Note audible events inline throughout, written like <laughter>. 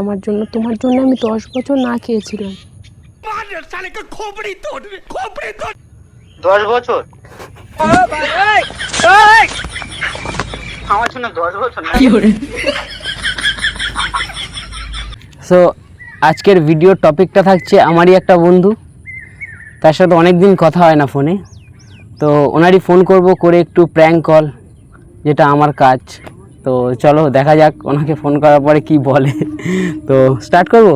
আমার জন্য তোমার জন্য আমি দশ বছর না খেয়েছিলাম। দশ বছর? আমার জন্য দশ বছর না। সো আজকের ভিডিওর টপিকটা থাকছে আমারই একটা বন্ধু। তার সাথে অনেক দিন কথা হয় না ফোনে তো ওনারই ফোন করব করে একটু প্র্যাঙ্ক কল যেটা আমার কাজ। তো চলো দেখা যাক ওনাকে ফোন করার পরে কি বলে। তো স্টার্ট করব?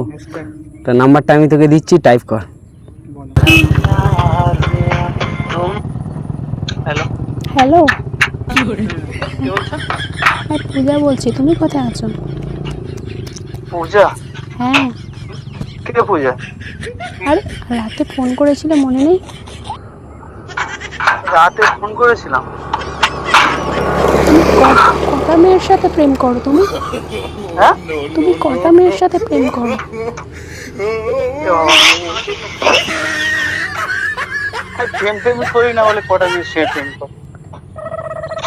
তো নাম্বারটা আমি তোকে দিচ্ছি টাইপ কর। হ্যালো হ্যালো হ্যাঁ পূজা বলছি তুমি কোথায় আছো? পূজা? হ্যাঁ। কে পূজা? আরে রাতে ফোন করেছিলে মনে নেই? রাতে ফোন করেছিলাম। কটা মেয়ের সাথে প্রেম করো তুমি। হ্যাঁ? তুমি কটা মেয়ের সাথে প্রেম করো। আর প্রেম প্রেম করি না বলে কটা দিয়ে সে প্রেম কর?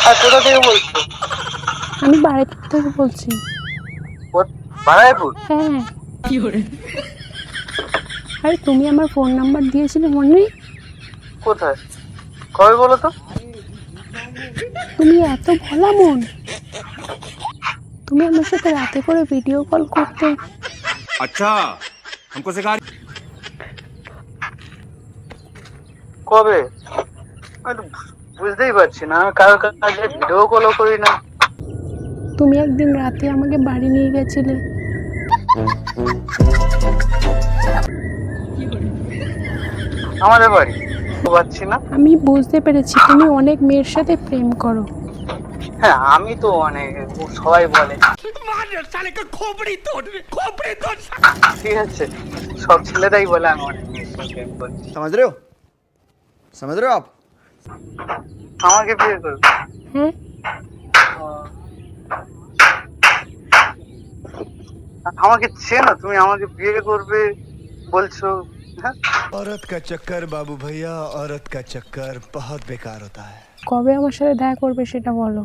আর কোথা থেকে বলছো? আমি বাড়ির থেকে বলছি। বারাইপুর? হ্যাঁ। আরে তুমি আমার ফোন নাম্বার দিয়েছিলে মনে? নেই কোথায়? কবে বলো তো? তুমি এত ভোলা মন। তুমি আমার সাথে রাতে করে ভিডিও কল করতে अच्छा हमको सिखा কবে আমি তো বুঝতেই পারছি না আমি কারোর কাছে ভিডিও কলও করি না তুমি একদিন রাতে আমাকে বাড়ি নিয়ে গেছিলে আমাদের বাড়ি বুঝতে পারছি না আমি বুঝতে পেরেছি তুমি অনেক মেয়ের সাথে প্রেম করো হ্যাঁ আমি তো অনেক সবাই বলে ঠিক আছে সব ছেলেরাই বলে আমি অনেক মেয়ের সঙ্গে প্রেম করি समझ रहे हो समझ रहे हो आप আমাকে বিয়ে করবে হ্যাঁ আমাকে চেনো তুমি আমাকে বিয়ে করবে বলছো হ্যাঁ औरत का चक्कर बाबू भैया औरत का चक्कर बहुत बेकार होता है কবে আমার সাথে দেখা করবে সেটা বলো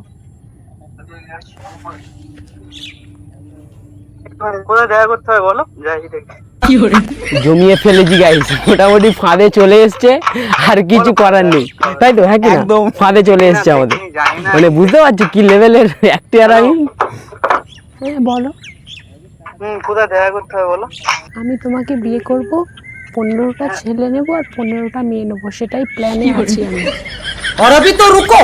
কোথায় দেখা করতে হবে বলো যাই দেখি জমিয়ে ফেলেছি গাইস মোটামুটি ফাঁদে চলে এসছে আর কিছু করার নেই তাই তো হ্যাঁ কি না ফাঁদে চলে এসছে আমাদের আমি জানি না মানে বুঝতে পারছো কি লেভেলের অ্যাক্টিয়ার আমি হ্যাঁ বলো হুম কোথায় দেখা করতে হবে বলো আমি তোমাকে বিয়ে করব পনেরোটা ছেলে নেব আর পনেরোটা মেয়ে নেবো সেটাই প্ল্যানে আছি আমি और अभी तो रुको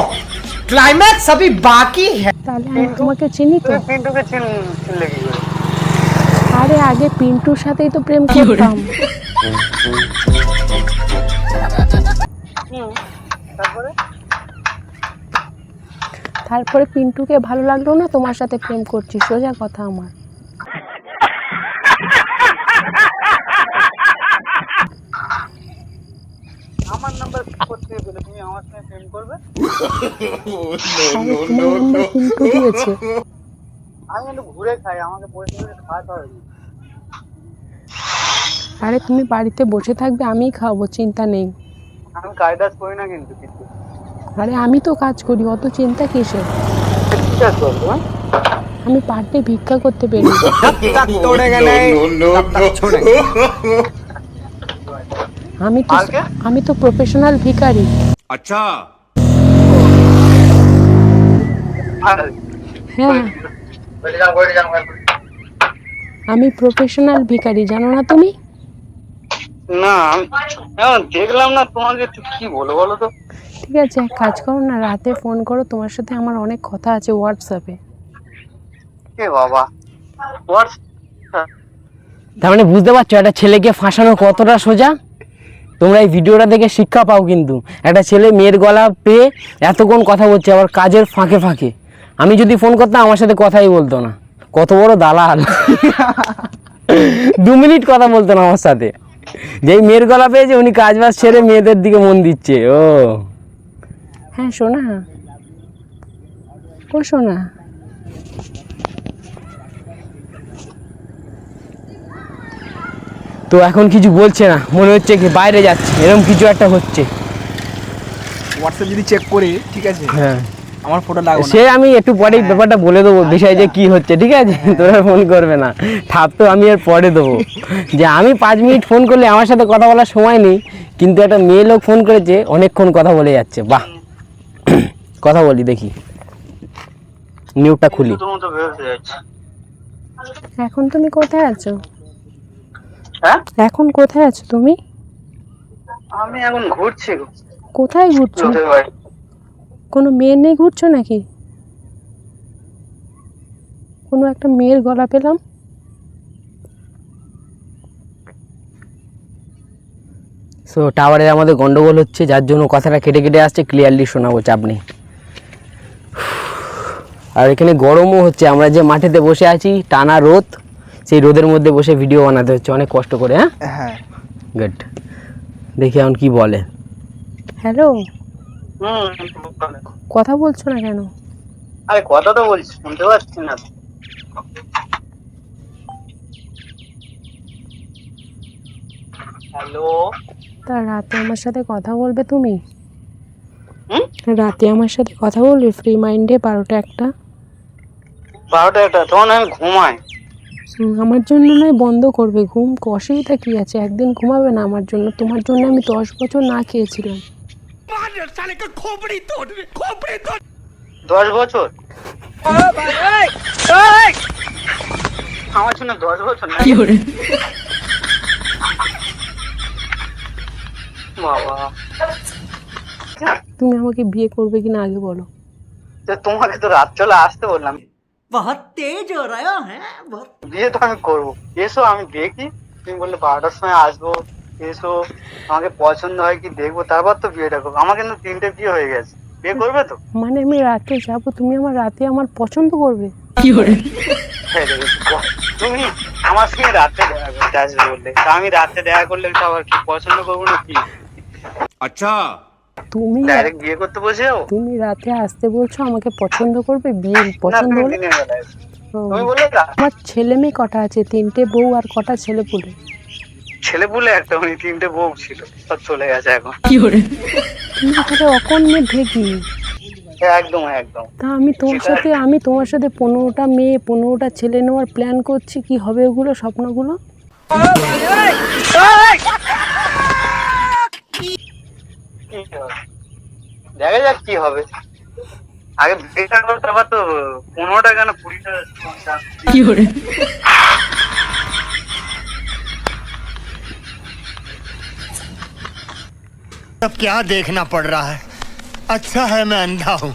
क्लाइमैक्स अभी बाकी है তাহলে আমি তোমাকে চিনি তো তুমি পিন্টুকে চিন চিনলে কি করে আরে আগে পিন্টুর সাথেই তো প্রেম করতাম তারপরে তারপরে পিন্টুকে ভালো লাগলো না তোমার সাথে প্রেম করছি সোজা কথা আমার তুমি আমার সঙ্গে প্রেম করবে আমি একটু ঘুরে খাই আমাকে খাওয়াতে হবে আরে তুমি বাড়িতে বসে থাকবে আমিই খাওয়াবো চিন্তা নেই আমি কায়দাস করি না কিন্তু কিছু আরে আমি তো কাজ করি অত চিন্তা কিসের হ্যাঁ? আমি পার ডে ভিক্ষা করতে পারি আমি তো আমি তো প্রফেশনাল ভিকারি আচ্ছা। হ্যাঁ। আমি প্রফেশনাল ভিখারি জানো না তুমি? না দেখলাম না তোমাকে কি বলো বলো তো? ঠিক আছে এক কাজ করো না রাতে ফোন করো তোমার সাথে আমার অনেক কথা আছে হোয়াটসঅ্যাপে এ। বাবা? হোয়াটসঅ্যাপ তার মানে বুঝতে পারছ একটা ছেলেকে ফাঁসানো কতটা সোজা? তোমরা এই ভিডিওটা দেখে শিক্ষা পাও কিন্তু। একটা ছেলে মেয়ের গলা পেয়ে এতক্ষণ কথা বলছে, আবার কাজের ফাঁকে ফাঁকে। আমি যদি ফোন করতাম, আমার সাথে কথাই বলতো না। কত বড় দালাল। দু মিনিট কথা বলতো না আমার সাথে। যেই মেয়ের গলা পেয়েছে, উনি কাজ বাজ ছেড়ে মেয়েদের দিকে মন দিচ্ছে। ও। হ্যাঁ শোনা ও শোনা তো এখন কিছু বলছে না। মনে হচ্ছে কি বাইরে যাচ্ছে। এরকম কিছু একটা হচ্ছে। হোয়াটসঅ্যাপ যদি চেক করি ঠিক আছে? হ্যাঁ। আমার ফটো লাগবে সে আমি একটু পরেই ব্যাপারটা বলে দেবো বিষয় যে কি হচ্ছে ঠিক আছে? তোরা ফোন করবে না। ঠাপ তো আমি এর পরে দেবো। যে আমি পাঁচ মিনিট ফোন করলে আমার সাথে কথা বলার সময় নেই কিন্তু একটা মেয়ে লোক ফোন করেছে অনেকক্ষণ কথা বলে যাচ্ছে। বাহ। <coughs> কথা বলি দেখি। নিউটা খুলি। এখন তুমি কোথায় আছো? হ্যাঁ? এখন কোথায় আছো তুমি? আমি এখন ঘুরছি কোথায় ঘুরছো? কোনো মেয়ে নেই ঘুরছো নাকি? কোনো একটা মেয়ের গলা পেলাম? সো টাওয়ারের আমাদের গন্ডগোল হচ্ছে যার জন্য কথাটা কেটে কেটে আসছে ক্লিয়ারলি শোনাবো চাপ নেই। আর এখানে গরমও হচ্ছে আমরা যে মাঠেতে বসে আছি টানা রোদ সেই রোদের মধ্যে বসে ভিডিও বানাতে হচ্ছে অনেক কষ্ট করে হ্যাঁ? হ্যাঁ। গুড দেখি এখন কি বলে। হ্যালো হুম কথা বলছো না কেন? আরে কথা তো বলছি শুনতে পাচ্ছি না। হ্যালো তা রাতে আমার সাথে কথা বলবে তুমি? হুম? রাতে আমার সাথে কথা বলবে? ফ্রি মাইন্ডে বারোটা একটা? বারোটা একটা তখন আমি ঘুমাই। আমার জন্য নয় বন্ধ করবে। ঘুম অসুবিধা কি আছে? একদিন ঘুমাবে না আমার জন্য। তোমার জন্য আমি দশ বছর না খেয়েছিলাম। দশ বছর? আমার জন্য দশ বছর না? বাবা। তুমি আমাকে বিয়ে করবে কিনা আগে বলো। তো তোমাকে তো রাত চলে আসতে বললাম। বহুত তেজ হো রহে হ্যাঁ বহুত বিয়ে তো আমি করব এসো আমি দেখি তুমি বললে বারোটার সময় আসব এসো আমাকে পছন্দ হয় কি দেখব তারপর তো বিয়েটা করব আমার কিন্তু তিনটে বিয়ে হয়ে গেছে বিয়ে করবে তো মানে আমি রাতে যাব তুমি আমার রাতে আমার পছন্দ করবে কি করে তুমি আমার সঙ্গে রাতে দেখা করতে আসবে বললে আমি রাতে দেখা করলে তো আবার কি পছন্দ করব না কি আচ্ছা তুমি ডাইরেক্ট বিয়ে করতে বসে তুমি রাতে আসতে বলছো আমাকে পছন্দ করবে বিয়ে পছন্দ হলে? আমার ছেলে মেয়ে কটা আছে? তিনটে বউ আর কটা ছেলে পুলে? ছেলে পুলে একটা উনি তিনটে বউ ছিল। সব চলে গেছে এখন। তুমি তাহলে অকর্মে ঢেকি একদম একদম। তা আমি তোমার সাথে আমি তোমার সাথে পনেরোটা মেয়ে পনেরোটা ছেলে নেওয়ার প্ল্যান করছি। কি হবে ওগুলো স্বপ্নগুলো? দেখা যাক কি হবে আগে বিয়েটা করতে আবার তো পনেরোটা কেন কুড়িটা अब क्या देखना पड़ रहा है अच्छा है मैं अंधा हूँ